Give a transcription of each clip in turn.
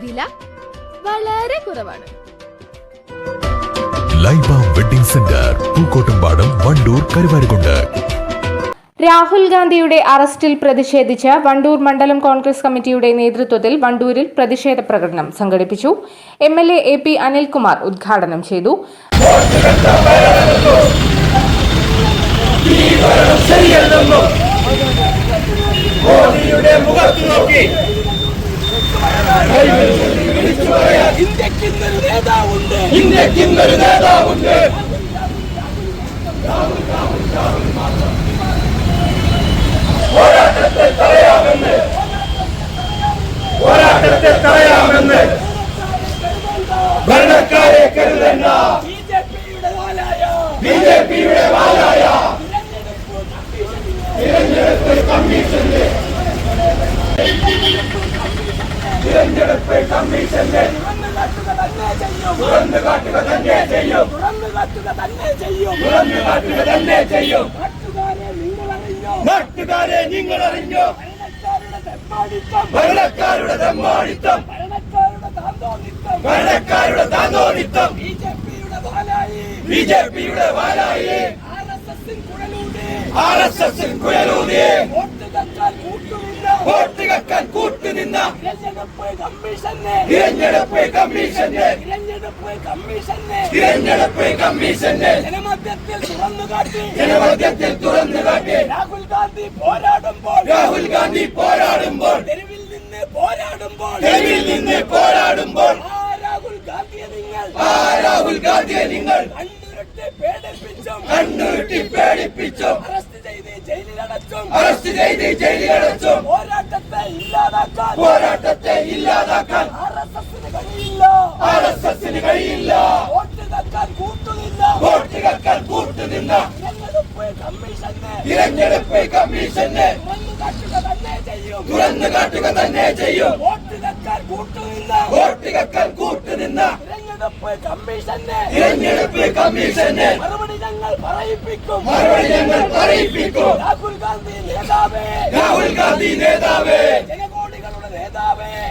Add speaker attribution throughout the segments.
Speaker 1: വില വളരെ കുറവാണ്.
Speaker 2: Laiba wedding centre Pookkottumpadam Wandoor Karuvarakundu.
Speaker 3: Rahul ഗാന്ധിയുടെ അറസ്റ്റിൽ പ്രതിഷേധിച്ച് വണ്ടൂർ മണ്ഡലം കോൺഗ്രസ് കമ്മിറ്റിയുടെ നേതൃത്വത്തിൽ വണ്ടൂരിൽ പ്രതിഷേധ പ്രകടനം സംഘടിപ്പിച്ചു. M L A A P Anilkumar ഉദ്ഘാടനം ചെയ്തു.
Speaker 4: ഇന്ത്യക്കിന്നൊരു നേതാവുണ്ട് ഇന്ത്യക്കിന്നൊരു നേതാവുണ്ട് പോരാട്ടത്തെ തടയാമെന്ന് പോരാട്ടത്തെ തടയാമെന്ന് ഭരണക്കാരെ കരുതണ്ട ബി ജെ പിയുടെ വാലായ. തിരഞ്ഞെടുപ്പ് കമ്മീഷന്റെ തുറന്നു കാട്ടുക തന്നെ ചെയ്യും തുറന്നു കാട്ടുക തന്നെ ചെയ്യും തുറന്നു കാട്ടുക തന്നെ ചെയ്യും നാട്ടുകാരെ നിങ്ങൾ അറിഞ്ഞോ ഭരണക്കാരുടെ തെമ്മാടിത്തം. ഭരണക്കാരുടെ താന്തോന്നിത്തം ബി ജെ പിയുടെ വാലായി. ആർ എസ് എസിൽ കുഴലൂതി. വോട്ട് കക്കാൻ കൂട്ടുനിന്ന തിരഞ്ഞെടുപ്പ് കമ്മീഷന്റെ തിരഞ്ഞെടുപ്പ് കമ്മീഷന്റെ
Speaker 5: ജനമധ്യത്തിൽ തുറന്നു കാട്ടി.
Speaker 4: ജനമധ്യത്തിൽ തുറന്നു കാട്ടി.
Speaker 5: രാഹുൽ ഗാന്ധി പോരാടുമ്പോൾ.
Speaker 4: രാഹുൽ ഗാന്ധി പോരാടുമ്പോൾ.
Speaker 5: തെരുവിൽ നിന്ന് പോരാടുമ്പോൾ.
Speaker 4: തെരുവിൽ നിന്ന് പോരാടുമ്പോൾ.
Speaker 5: രാഹുൽ ഗാന്ധിയെ നിങ്ങൾ
Speaker 4: ആ രാഹുൽ ഗാന്ധിയെ നിങ്ങൾ
Speaker 5: കണ്ണുരുട്ടി പേടിപ്പിച്ചും.
Speaker 4: കണ്ണുരുട്ടി പേടിപ്പിച്ചും.
Speaker 5: അറസ്റ്റ് ചെയ്ത് ജയിലിലടച്ചും.
Speaker 4: അറസ്റ്റ് ചെയ്ത് ജയിലിലടച്ചും.
Speaker 5: പോരാട്ടത്തെ ഇല്ലാതാക്കാൻ.
Speaker 4: പോരാട്ടത്തെ ഇല്ലാതാക്കാൻ.
Speaker 5: ആർ എസ് എസിന് കഴിയില്ല.
Speaker 4: ആർ എസ് എസിന് കഴിയില്ല.
Speaker 5: വോട്ട് കക്കാൻ കൂട്ടുനില്ല
Speaker 4: വോട്ട് കക്കാൻ കൂട്ടുനിന്ന.
Speaker 5: തിരഞ്ഞെടുപ്പ് കമ്മീഷന്.
Speaker 4: തിരഞ്ഞെടുപ്പ് കമ്മീഷന്.
Speaker 5: തുറന്നു കാട്ടുക തന്നെ ചെയ്യും.
Speaker 4: തുറന്നു കാട്ടുക തന്നെ ചെയ്യും.
Speaker 5: വോട്ട് കക്കാൻ
Speaker 4: വോട്ട് കക്കാൻ കൂട്ടുനിന്ന.
Speaker 5: തിരഞ്ഞെടുപ്പ് കമ്മീഷന്.
Speaker 4: തിരഞ്ഞെടുപ്പ് കമ്മീഷന്.
Speaker 5: മറുപടി ഞങ്ങൾ പറയിപ്പിക്കും.
Speaker 4: മറുപടി ഞങ്ങൾ പറയിപ്പിക്കും.
Speaker 5: രാഹുൽ ഗാന്ധി നേതാവേ.
Speaker 4: രാഹുൽ ഗാന്ധി നേതാവേ.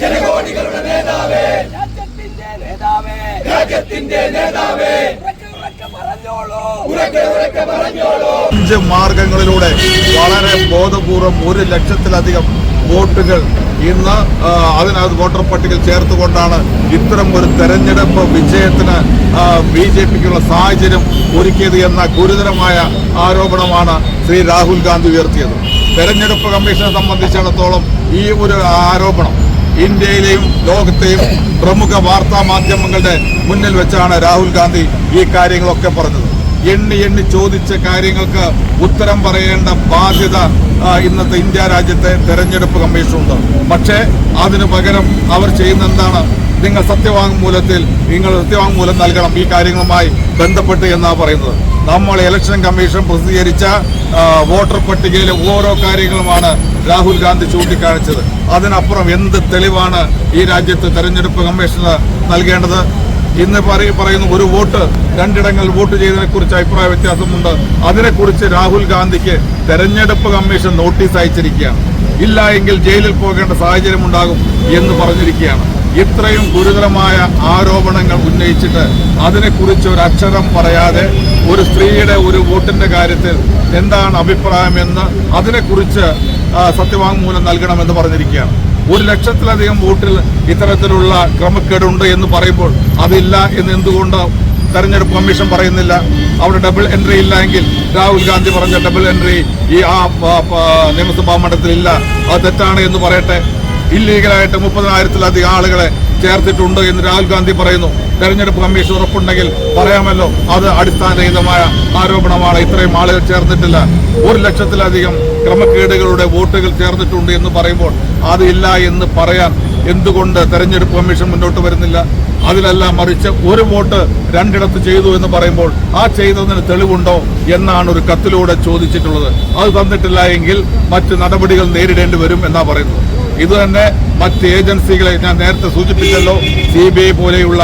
Speaker 5: ജനകോടികളുടെ നേതാവേ. രാജ്യത്തിന്റെ നേതാവേ.
Speaker 4: രാജ്യത്തിന്റെ നേതാവേ.
Speaker 5: ഉറക്കെ ഉറക്കെ പറഞ്ഞോളൂ.
Speaker 4: ഉറക്കെ ഉറക്കെ പറഞ്ഞോളൂ.
Speaker 6: അഞ്ച് മാർഗങ്ങളിലൂടെ വളരെ ബോധപൂർവം ഒരു ലക്ഷത്തിലധികം വോട്ടുകൾ ഇന്ന് അതിനകത്ത് വോട്ടർ പട്ടികയിൽ ചേർത്തുകൊണ്ടാണ് ഇത്തരം ഒരു തെരഞ്ഞെടുപ്പ് വിജയത്തിന് ബി ജെ പിക്കുള്ള സാഹചര്യം ഒരുക്കിയത് എന്ന ഗുരുതരമായ ആരോപണമാണ് ശ്രീ രാഹുൽ ഗാന്ധി ഉയർത്തിയത്. തെരഞ്ഞെടുപ്പ് കമ്മീഷനെ സംബന്ധിച്ചിടത്തോളം ഈ ഒരു ആരോപണം ഇന്ത്യയിലെയും ലോകത്തെയും പ്രമുഖ വാർത്താ മാധ്യമങ്ങളുടെ മുന്നിൽ വെച്ചാണ് രാഹുൽ ഗാന്ധി ഈ കാര്യങ്ങളൊക്കെ പറഞ്ഞത്. എണ്ണി എണ്ണി ചോദിച്ച കാര്യങ്ങൾക്ക് ഉത്തരം പറയേണ്ട ബാധ്യത ഇന്നത്തെ ഇന്ത്യ രാജ്യത്തെ തെരഞ്ഞെടുപ്പ് കമ്മീഷനുണ്ട്. പക്ഷേ അതിനു പകരം അവർ ചെയ്യുന്ന എന്താണ്? നിങ്ങൾ സത്യവാങ്മൂലത്തിൽ നിങ്ങൾ സത്യവാങ്മൂലം നൽകണം ഈ കാര്യങ്ങളുമായി ബന്ധപ്പെട്ട് എന്നാണ് പറയുന്നത്. നമ്മൾ ഇലക്ഷൻ കമ്മീഷൻ പ്രസിദ്ധീകരിച്ച വോട്ടർ പട്ടികയിലെ ഓരോ കാര്യങ്ങളുമാണ് രാഹുൽ ഗാന്ധി ചൂണ്ടിക്കാണിച്ചത്. അതിനപ്പുറം എന്ത് തെളിവാണ് ഈ രാജ്യത്ത് തെരഞ്ഞെടുപ്പ് കമ്മീഷന് നൽകേണ്ടത്? ഇന്ന് പറയ- പറയുന്നു ഒരു വോട്ട് രണ്ടിടങ്ങളിൽ വോട്ട് ചെയ്തതിനെ കുറിച്ച് അഭിപ്രായ വ്യത്യാസമുണ്ട്. അതിനെക്കുറിച്ച് രാഹുൽ ഗാന്ധിക്ക് തെരഞ്ഞെടുപ്പ് കമ്മീഷൻ നോട്ടീസ് അയച്ചിരിക്കുകയാണ്. ഇല്ല എങ്കിൽ ജയിലിൽ പോകേണ്ട സാഹചര്യം ഉണ്ടാകും എന്ന് പറഞ്ഞിരിക്കുകയാണ്. ഇത്രയും ഗുരുതരമായ ആരോപണങ്ങൾ ഉന്നയിച്ചിട്ട് അതിനെക്കുറിച്ച് ഒരു അക്ഷരം പറയാതെ ഒരു സ്ത്രീയുടെ ഒരു വോട്ടിന്റെ കാര്യത്തിൽ എന്താണ് അഭിപ്രായമെന്ന് അതിനെക്കുറിച്ച് സത്യവാങ്മൂലം നൽകണമെന്ന് പറഞ്ഞിരിക്കുകയാണ്. ഒരു ലക്ഷത്തിലധികം വോട്ടിൽ ഇത്തരത്തിലുള്ള ക്രമക്കേടുണ്ട് എന്ന് പറയുമ്പോൾ അതില്ല എന്ന് എന്തുകൊണ്ട് തെരഞ്ഞെടുപ്പ് കമ്മീഷൻ പറയുന്നില്ല? അവിടെ ഡബിൾ എൻട്രി ഇല്ല എങ്കിൽ രാഹുൽ ഗാന്ധി പറഞ്ഞ ഡബിൾ എൻട്രി ഈ ആ നിയമസഭാ മണ്ഡലത്തിൽ ഇല്ല. അത് തെറ്റാണ് എന്ന് പറയട്ടെ? ഇല്ലീഗലായിട്ട് മുപ്പതിനായിരത്തിലധികം ആളുകളെ ചേർത്തിട്ടുണ്ട് എന്ന് രാഹുൽ ഗാന്ധി പറയുന്നു. തെരഞ്ഞെടുപ്പ് കമ്മീഷൻ ഉറപ്പുണ്ടെങ്കിൽ പറയാമല്ലോ. അത് അടിസ്ഥാനരഹിതമായ ആരോപണമാണ്. ഇത്രയും ആളുകൾ ചേർന്നിട്ടില്ല. ഒരു ലക്ഷത്തിലധികം ക്രമക്കേടുകളുടെ വോട്ടുകൾ ചേർന്നിട്ടുണ്ട് എന്ന് പറയുമ്പോൾ അത് ഇല്ല എന്ന് പറയാൻ എന്തുകൊണ്ട് തെരഞ്ഞെടുപ്പ് കമ്മീഷൻ മുന്നോട്ട് വരുന്നില്ല? അതിലെല്ലാം മറിച്ച് ഒരു വോട്ട് രണ്ടിടത്ത് ചെയ്തു എന്ന് പറയുമ്പോൾ ആ ചെയ്തതിന് തെളിവുണ്ടോ എന്നാണ് ഒരു കത്തിലൂടെ ചോദിച്ചിട്ടുള്ളത്. അത് തന്നിട്ടില്ല എങ്കിൽ മറ്റ് നടപടികൾ നേരിടേണ്ടി വരും എന്നാ പറയുന്നത്. ഇത് തന്നെ മറ്റ് ഏജൻസികളെ ഞാൻ നേരത്തെ സൂചിപ്പിച്ചല്ലോ സി ബി ഐ പോലെയുള്ള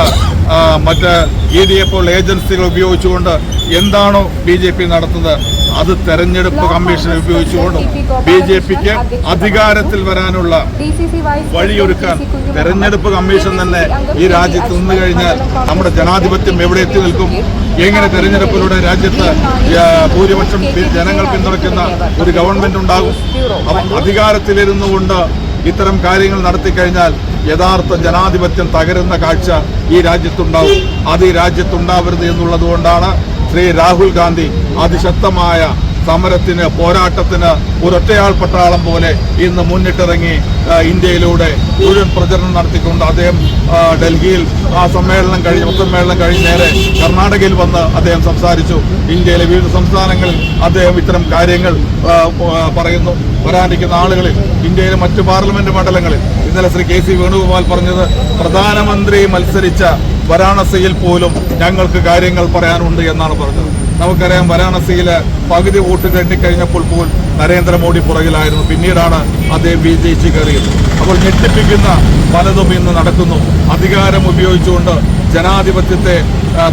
Speaker 6: മറ്റ് ഇ ഡി എ പോലുള്ള ഏജൻസികൾ ഉപയോഗിച്ചുകൊണ്ട് എന്താണോ ബി ജെ പി നടത്തുന്നത് അത് തെരഞ്ഞെടുപ്പ് കമ്മീഷൻ ഉപയോഗിച്ചുകൊണ്ട് ബി ജെ പിക്ക് അധികാരത്തിൽ വരാനുള്ള വഴിയൊരുക്കാൻ തെരഞ്ഞെടുപ്പ് കമ്മീഷൻ തന്നെ ഈ രാജ്യത്ത് നിന്ന് കഴിഞ്ഞാൽ നമ്മുടെ ജനാധിപത്യം എവിടെ എത്തി നിൽക്കും എങ്ങനെ തെരഞ്ഞെടുപ്പിലൂടെ രാജ്യത്ത് ഭൂരിപക്ഷം ജനങ്ങൾ പിന്തുണയ്ക്കുന്ന ഒരു ഗവൺമെന്റ് ഉണ്ടാകും അപ്പം അധികാരത്തിലിരുന്നു കൊണ്ട് ഇത്തരം കാര്യങ്ങൾ നടത്തിക്കഴിഞ്ഞാൽ യഥാർത്ഥ ജനാധിപത്യം തകരുന്ന കാഴ്ച ഈ രാജ്യത്തുണ്ടാവും. അത് ഈ രാജ്യത്തുണ്ടാവരുത് എന്നുള്ളതുകൊണ്ടാണ് ശ്രീ രാഹുൽ ഗാന്ധി അതിശക്തമായ സമരത്തിന് പോരാട്ടത്തിന് ഒരൊറ്റയാൾ പട്ടാളം പോലെ ഇന്ന് മുന്നിട്ടിറങ്ങി ഇന്ത്യയിലൂടെ മുഴുവൻ പ്രചരണം നടത്തിക്കൊണ്ട് അദ്ദേഹം ഡൽഹിയിൽ ആ സമ്മേളനം കഴിഞ്ഞ് പൊതുസമ്മേളനം കഴിഞ്ഞ് നേരെ കർണാടകയിൽ വന്ന് അദ്ദേഹം സംസാരിച്ചു. ഇന്ത്യയിലെ വിവിധ സംസ്ഥാനങ്ങളിൽ അദ്ദേഹം ഇത്തരം കാര്യങ്ങൾ പറയുന്നു. വരാനിരിക്കുന്ന ആളുകളിൽ ഇന്ത്യയിലെ മറ്റ് പാർലമെന്റ് മണ്ഡലങ്ങളിൽ ഇന്നലെ ശ്രീ കെ സി വേണുഗോപാൽ പറഞ്ഞത് പ്രധാനമന്ത്രി മത്സരിച്ച വാരാണസിയിൽ പോലും ഞങ്ങൾക്ക് കാര്യങ്ങൾ പറയാനുണ്ട് എന്നാണ് പറഞ്ഞത്. നമുക്കറിയാം വാരാണസിയിൽ പകുതി വോട്ട് കഴിഞ്ഞപ്പോൾ പോലും നരേന്ദ്രമോദി പുറകിലായിരുന്നു. പിന്നീടാണ് അദ്ദേഹം വിജയിച്ച് കയറിയത്. അപ്പോൾ ഞെട്ടിപ്പിക്കുന്ന പലതും ഇന്ന് നടക്കുന്നു. അധികാരം ഉപയോഗിച്ചുകൊണ്ട് ജനാധിപത്യത്തെ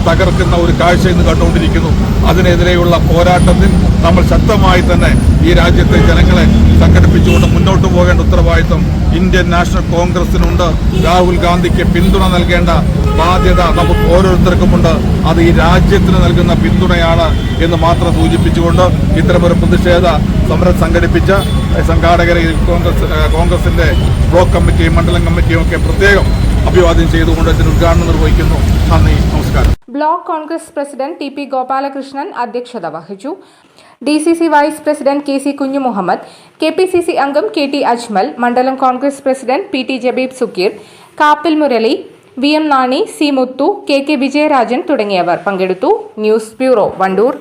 Speaker 6: തകർക്കുന്ന ഒരു കാഴ്ച ഇന്ന് കണ്ടുകൊണ്ടിരിക്കുന്നു. അതിനെതിരെയുള്ള പോരാട്ടത്തിൽ നമ്മൾ ശക്തമായി തന്നെ ഈ രാജ്യത്തെ ജനങ്ങളെ സംഘടിപ്പിച്ചുകൊണ്ട് മുന്നോട്ട് പോകേണ്ട ഉത്തരവാദിത്വം ഇന്ത്യൻ നാഷണൽ കോൺഗ്രസിനുണ്ട് രാഹുൽ ഗാന്ധിക്ക് പിന്തുണ നൽകേണ്ട ബാധ്യത നമുക്ക് ഓരോരുത്തർക്കുമുണ്ട് അത് ഈ രാജ്യത്തിന് നൽകുന്ന പിന്തുണയാണ് എന്ന് മാത്രം സൂചിപ്പിച്ചുകൊണ്ട് ഇത്തരമൊരു പ്രതിഷേധ സമരം സംഘടിപ്പിച്ച സംഘാടകരെ കോൺഗ്രസ് കോൺഗ്രസിന്റെ ബ്ലോക്ക് കമ്മിറ്റിയും മണ്ഡലം കമ്മിറ്റിയും ഒക്കെ പ്രത്യേകം അഭിവാദ്യം ചെയ്തുകൊണ്ട് ഇതിന് ഉദ്ഘാടനം നിർവഹിക്കുന്നു. നന്ദി നമസ്കാരം.
Speaker 3: Block Congress president T P Gopalakrishnan അധ്യക്ഷത വഹിച്ചു. D C C vice president K C Kunjumuhammad K P C C അംഗം കെ ടി അജ്മൽ മണ്ഡലം Congress president P T Jabeeb Sukkeer Kappil Murali V M Nani C Muthu K K Vijayarajan തുടങ്ങിയവർ പങ്കെടുത്തു. News bureau Wandoor.